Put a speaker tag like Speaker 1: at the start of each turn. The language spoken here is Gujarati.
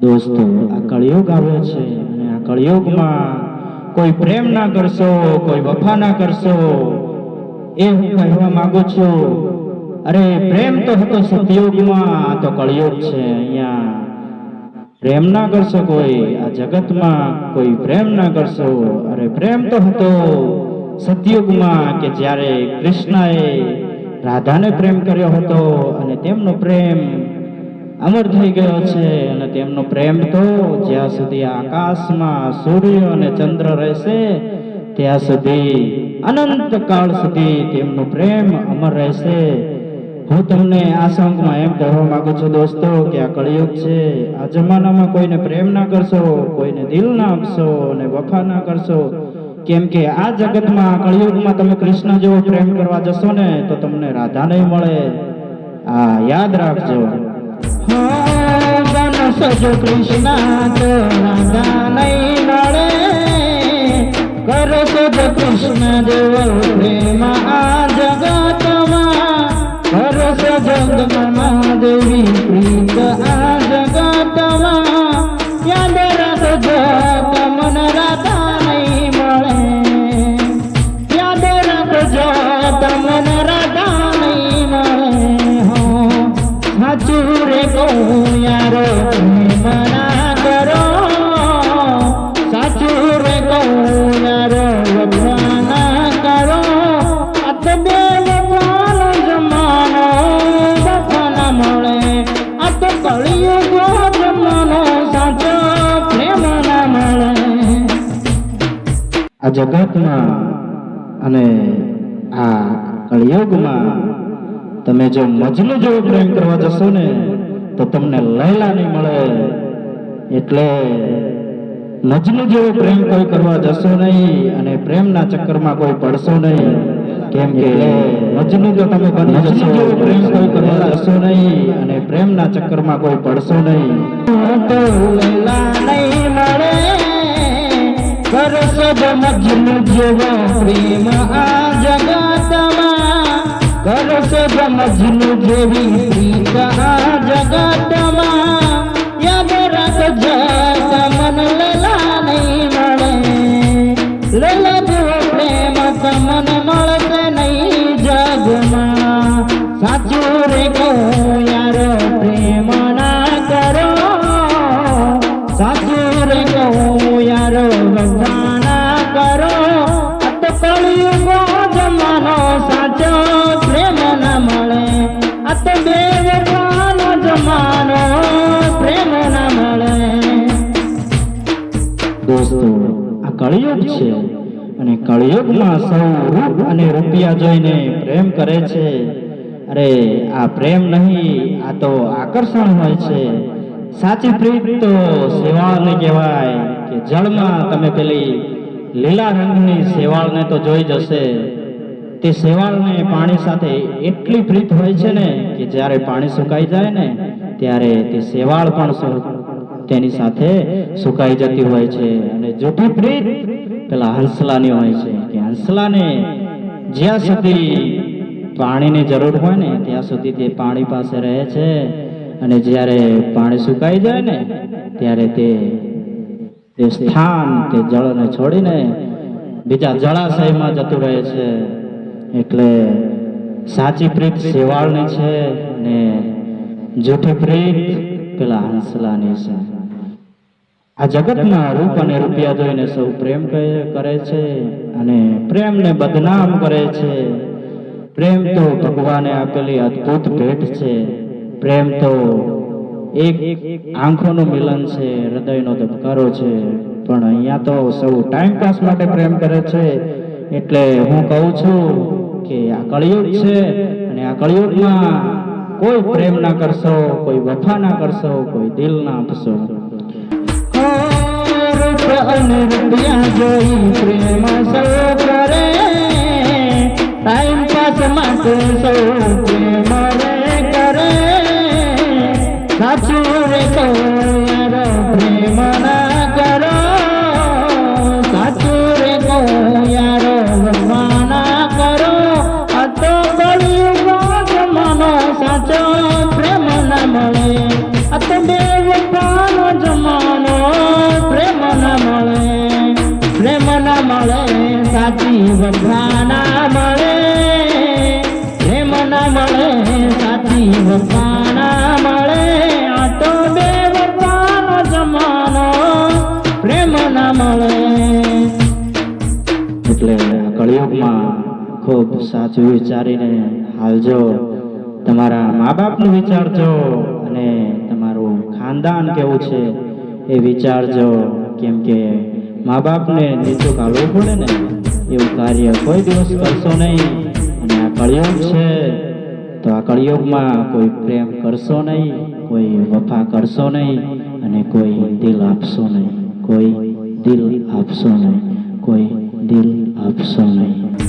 Speaker 1: દોસ્તો, આ કળિયુગ આવે છે આ કળિયુગમાં કોઈ પ્રેમ ના કરશો, કોઈ વફા ના કરશો. એ હું કહેવા માંગુ છું, અરે પ્રેમ તો હતો સતયુગમાં તો કળિયુગ છે અહીંયા. પ્રેમ ના કરશો કોઈ, આ જગતમાં કોઈ પ્રેમ ના કરશો. અરે પ્રેમ તો હતો સતયુગમાં કે જ્યારે કૃષ્ણએ રાધાને પ્રેમ કર્યો હતો અને તેમનો પ્રેમ અમર થઈ ગયો છે અને તેમનો પ્રેમ તો જ્યાં સુધી આકાશમાં સૂર્ય અને ચંદ્ર રહેશે ત્યાં સુધી, અનંત કાળ સુધી તેમનો પ્રેમ અમર રહેશે. હું તમને આ સંગમાં એમ કહેવા માંગુ છું દોસ્તો કે આ કળિયુગ છે. આ જમાનામાં કોઈને પ્રેમ ના કરશો, કોઈને દિલ ના આપશો અને વફા ના કરશો. કેમ કે આ જગતમાં કળિયુગમાં તમે કૃષ્ણ જેવો પ્રેમ કરવા જશો ને, તો તમને રાધા નહીં મળે. આ યાદ રાખજો. કૃષ્ણ રાધા નહીં મળે. કરો સજો કૃષ્ણ દેવ પ્રેમ આ જગતમાં હરસ સજો મહાદેવી, પ્રીત આ જગતમાં. યાદ રસ જગ મન રાધા નહીં મળે. યાદ રસ જગ મન રાધા નહીં મળે. હો, સાચું રે કહું યારો આ જગતમાં અને આ કળિયુગમાં તમે જો મજનુ જેવો પ્રેમ કરવા જશો ને તો તમને લૈલા નહીં મળે. એટલે મજનુ જેવો પ્રેમ કોઈ કરવા જશો નહીં અને પ્રેમના ચક્કરમાં કોઈ પડશો નહીં. કેમ કે મજનુ જો તમે બની જશો જેવો પ્રેમ કોઈ કરવા જશો નહીં. અને પ્રેમના ચક્કરમાં કોઈ પડશો નહીં. લૈલા નહીં. મળે કરશો જ મજનુ જેવો પ્રેમ આ જગતમાં કરશો જ મજનુ જેવી પ્રીત આ જગતમાં યાદ રાખજો તમન લેલા નહીં મળે લેલા જેવો પ્રેમ તમન મળશે નહીં જગમાં સાચું રે કહું યાર પ્રેમ ના કરો સાચું રે કહું છે અને કળિયુગમાં સૌ રૂપ અને રૂપિયા જોઈને પ્રેમ કરે છે. અરે, આ પ્રેમ નહીં, આ તો આકર્ષણ હોય છે. સાચી પ્રીત તો સેવાળને કહેવાય કે જળમાં તમે પેલી લીલા રંગની સેવાળને તો જોઈ જશે. તે સેવાળને પાણી સાથે એટલી પ્રીત હોય છે ને કે જ્યારે પાણી સુકાઈ જાય ને, ત્યારે તે સેવાળ પણ તેની સાથે સુકાઈ જતી હોય છે અને જૂઠી પ્રીત પેલા હંસલાની હોય છે કે હંસલાને જ્યાં સુધી પાણીની જરૂર હોય ને, ત્યાં સુધી તે પાણી પાસે રહે છે અને જ્યારે પાણી સુકાઈ જાય ને, ત્યારે તે તે સ્થાન, તે જળને છોડીને બીજા જળાશયમાં જતું રહે છે. એટલે સાચી પ્રીત શેવાળની છે ને જૂઠી પ્રીત પેલા હંસલાની છે આ જગતમાં રૂપ અને રૂપિયા જોઈને સૌ પ્રેમ કરે છે અને પ્રેમને બદનામ કરે છે. પ્રેમ તો ભગવાને આપેલી અદ્ભુત ભેટ છે. પ્રેમ તો એક આંખોનું મિલન છે, હૃદયનો ધબકારો છે. પણ અહીંયા તો સૌ ટાઈમ પાસ માટે પ્રેમ કરે છે. એટલે હું કહું છું કે આ કળિયુગ છે અને આ કળિયુગમાં કોઈ પ્રેમ ના કરશો કોઈ વફા ના કરશો કોઈ દિલ ના આપશો. રૂપિયા જોઈ વફા મળે, આ તો જમાનો પ્રેમ મળે. એટલે કળિયુગમાં ખૂબ સાચું વિચારીને હાલજો, તમારા મા બાપનું વિચારજો અને તમારું ખાનદાન કેવું છે એ વિચારજો. કેમ કે મા બાપને નીચું કાઢવું પડે ને, એવું કાર્ય કોઈ દિવસ કરશો નહીં. અને આ કળિયુગ છે તો આ કળિયુગમાં કોઈ પ્રેમ કરશો નહીં, કોઈ વફા કરશો નહીં અને કોઈ દિલ આપશો નહીં, કોઈ દિલ આપશો નહીં, કોઈ દિલ આપશો નહીં.